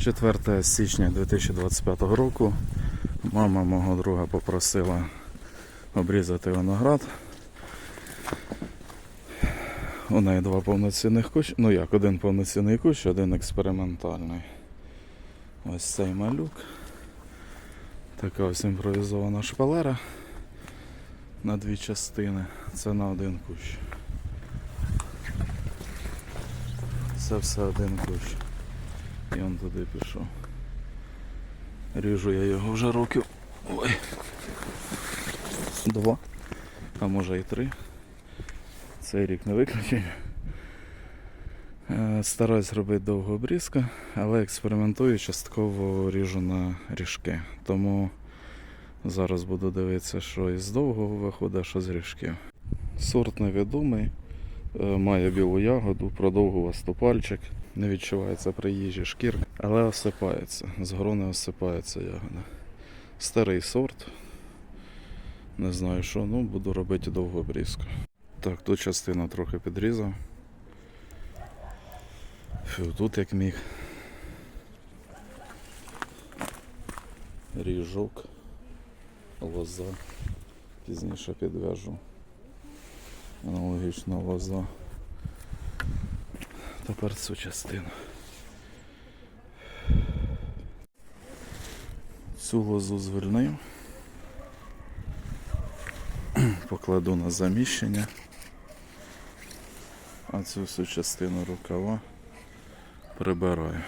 4 січня 2025 року мама мого друга попросила обрізати виноград. У неї два повноцінних кущ. Ну як, один повноцінний кущ, один експериментальний. Ось цей малюк. Така ось імпровізована шпалера на дві частини. Це на один кущ. Це все один кущ. І він туди пішов. Ріжу я його вже років. Ой. Два. А може і три. Цей рік не виключення. Стараюсь робити довго обрізку, але експериментую частково ріжу на ріжки. Тому зараз буду дивитися, що із довгого виходить, що з ріжків. Сорт невідомий, е, має білу ягоду, продовгувасту пальчик. Не відчувається при їжі шкірка, але осипається. З грони осипається ягода. Старий сорт. Не знаю що, ну буду робити довгу обрізку. Так, тут частину трохи підрізав. Фу, тут як міг. Ріжок, лоза. Пізніше підв'яжу. Аналогічна лоза. Тепер цю частину. Цю лозу звільнив. Покладу на заміщення. А цю всю частину рукава прибираю.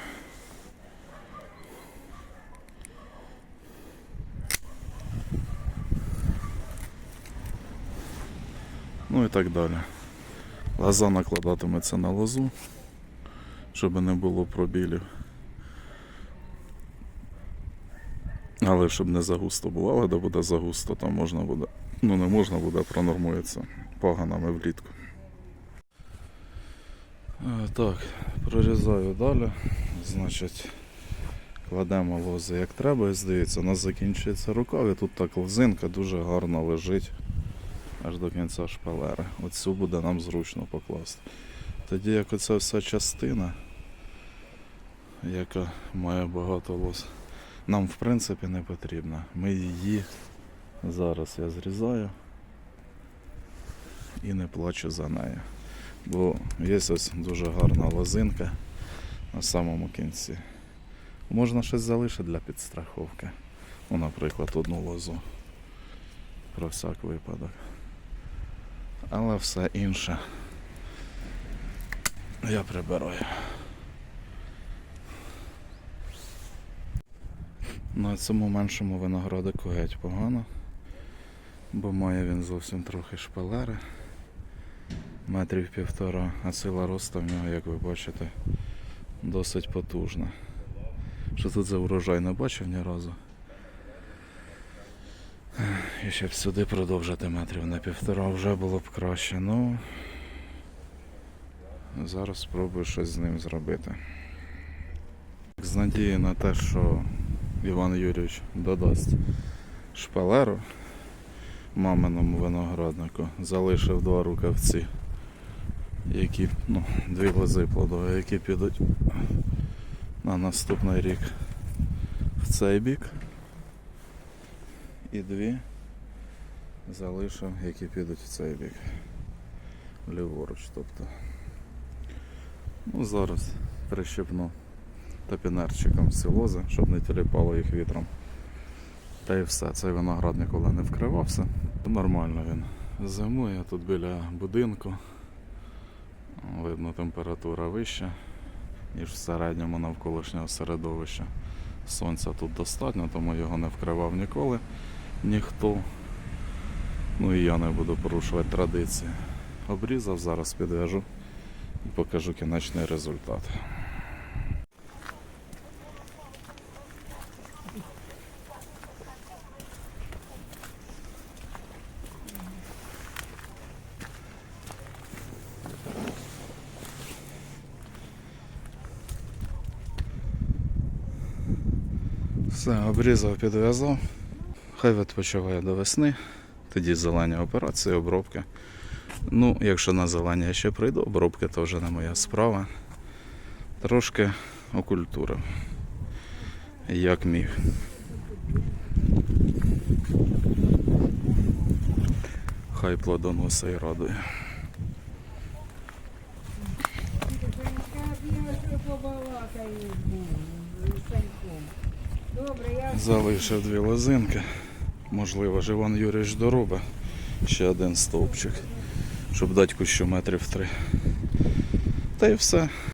Ну і так далі. Лоза накладатиметься на лозу, щоб не було пробілів. Але щоб не загусто було, але де буде загусто, там можна буде. Ну не можна буде, пронормується поганами влітку. Е, Так, прорізаю далі. Значить, кладемо лози як треба і здається, у нас закінчується рукав і тут так лозинка дуже гарно лежить аж до кінця шпалери. Оцю буде нам зручно покласти. Тоді як оця вся частина, яка має багато лоз, нам в принципі не потрібна. Ми її зараз я зрізаю і не плачу за нею. Бо є ось дуже гарна лозинка на самому кінці. Можна щось залишити для підстраховки. Ну, наприклад, одну лозу. Про всяк випадок. Але все інше я прибираю. На цьому меншому виноградику геть погано, бо має він зовсім трохи шпалери. Метрів півтора, а сила росту в нього, як ви бачите, досить потужна. Що тут за урожай не бачив ні разу. І щоб сюди продовжити метрів на півтора вже було б краще. Ну зараз спробую щось з ним зробити. З надією на те, що Іван Юрійович додасть шпалеру маминому винограднику, залишив два рукавці, які, ну, дві лози плодові, які підуть на наступний рік в цей бік. І дві залишив, які підуть в цей бік. Ліворуч, тобто. Ну, зараз прищепну топінерчиком всі лози, щоб не тіліпало їх вітром. Та і все, цей виноград ніколи не вкривався. Нормально він зимує тут біля будинку. Видно, температура вища, ніж в середньому навколишнього середовища. Сонця тут достатньо, тому його не вкривав ніколи ніхто. Ну і я не буду порушувати традиції. Обрізав, зараз підв'яжу і покажу кінечний результат. Все, обрізав, підв'язав. Хай відпочиває до весни. Тоді зелені операції, обробки. Ну, якщо на зелені ще прийду, обробки то вже не моя справа. Трошки окультурив. як міг. Хай плодоноса і радує. Залишив дві лозинки. Можливо, ж Іван Юрійович доробить ще один стовпчик, щоб дати кущу метрів три. Та й все.